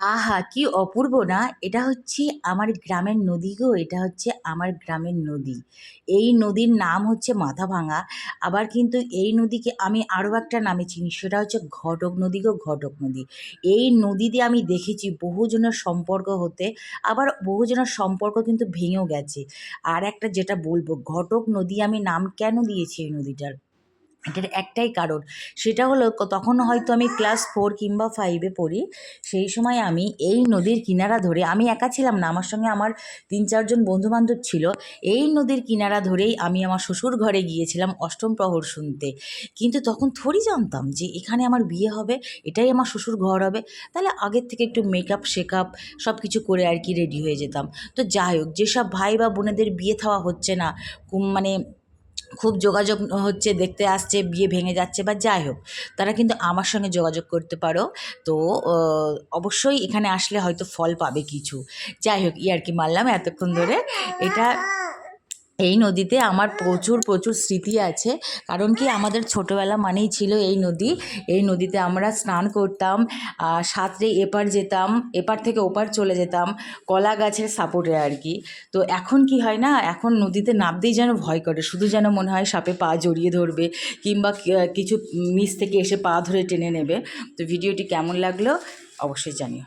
আহা, কি অপূর্ব না? এটা হচ্ছে আমার গ্রামের নদী গো, এটা হচ্ছে আমার গ্রামের নদী। এই নদীর নাম হচ্ছে মাথাভাঙা আবার কিন্তু এই নদীকে আমি আরও একটা নামে চিনি, সেটা হচ্ছে ঘটক নদী গো, ঘটক নদী। এই নদীতে আমি দেখেছি বহুজনের সম্পর্ক হতে, আবার বহুজনের সম্পর্ক কিন্তু ভেঙেও গেছে। আর একটা যেটা বলব, ঘটক নদী আমি নাম কেন দিয়েছি এই নদীটার? এটার একটাই কারণ। সেটা হলো তখন হয়তো আমি ক্লাস ফোর কিংবা ফাইভে পড়ি, সেই সময় আমি এই নদীর কিনারা ধরে, আমি একা ছিলাম না, আমার সঙ্গে আমার তিন চারজন বন্ধুবান্ধব ছিল, এই নদীর কিনারা ধরেই আমি আমার শ্বশুর ঘরে গিয়েছিলাম অষ্টম প্রহর শুনতে। কিন্তু তখন থোড়ি জানতাম যে এখানে আমার বিয়ে হবে, এটাই আমার শ্বশুর ঘর হবে, তাহলে আগের থেকে একটু মেকআপ শেকআপ সব কিছু করে আর কি রেডি হয়ে যেতাম। তো যাই হোক, যেসব ভাই বা বোনেদের বিয়ে থাওয়া হচ্ছে না মানে খুব যোগাযোগ হচ্ছে, দেখতে আসছে, বিয়ে ভেঙে যাচ্ছে বা যাই হোক, তারা কিন্তু আমার সঙ্গে যোগাযোগ করতে পারো। তো অবশ্যই এখানে আসলে হয়তো ফল পাবে কিছু। যাই হোক ইয়ার কি মারলাম এতক্ষণ ধরে। এটা এই নদীতে আমার প্রচুর প্রচুর স্মৃতি আছে। কারণ কি আমাদের ছোটোবেলা মানেই ছিল এই নদী। এই নদীতে আমরা স্নান করতাম সাঁতরে এপার যেতাম, এপার থেকে ওপার চলে যেতাম, কলা গাছের সাপোর্টে আর কি। তো এখন কি হয় না, এখন নদীতে নামতেই যেন ভয় করে, শুধু যেন মনে হয় সাপে পা জড়িয়ে ধরবে কিংবা কিছু নিচ থেকে এসে পা ধরে টেনে নেবে। তো ভিডিওটি কেমন লাগল, অবশ্যই জানিও।